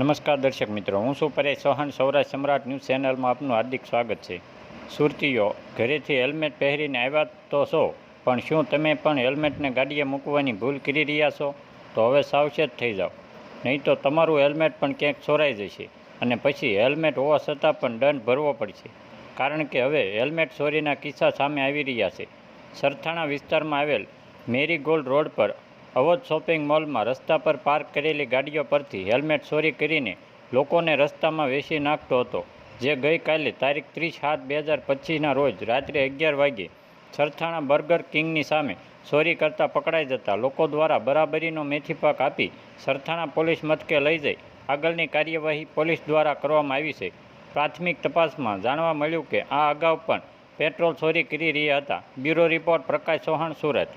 નમસ્કાર દર્શક મિત્રો, હું છું પરેશ ચૌહાણ, સૌરાષ્ટ્ર સમ્રાટ ન્યૂઝ ચેનલમાં આપનું હાર્દિક સ્વાગત છે. સુરતીઓ, ઘરેથી હેલ્મેટ પહેરીને આવ્યા તો છો, પણ શું તમે પણ હેલ્મેટને ગાડીએ મૂકવાની ભૂલ કરી રહ્યા છો? તો હવે સાવચેત થઈ જાઓ. નહીં તો તમારું હેલ્મેટ પણ ક્યાંક ચોરાઈ જશે અને પછી હેલ્મેટ હોવા છતાં પણ દંડ ભરવો પડશે. કારણ કે હવે હેલ્મેટ ચોરીના કિસ્સા સામે આવી રહ્યા છે. સરથાણા વિસ્તારમાં આવેલ મેરીગોલ્ડ રોડ પર અવધ શોપિંગ મોલમાં રસ્તા પર પાર્ક કરેલી ગાડીઓ પરથી હેલ્મેટ ચોરી કરીને લોકોને રસ્તામાં વેચી નાખતો હતો, જે ગઈકાલે તારીખ ત્રીસ સાત બે હજાર પચીસના રોજ રાત્રે અગિયાર વાગ્યે સરથાણા બર્ગર કિંગની સામે ચોરી કરતા પકડાઈ જતા લોકો દ્વારા બરાબરીનો મેથીપાક આપી સરથાણા પોલીસ મથકે લઈ જઈ. આગળની કાર્યવાહી પોલીસ દ્વારા કરવામાં આવી છે. પ્રાથમિક તપાસમાં જાણવા મળ્યું કે આ અગાઉ પણ પેટ્રોલ ચોરી કરી રહ્યા હતા. Bureau report Prakash Chauhan, Surat.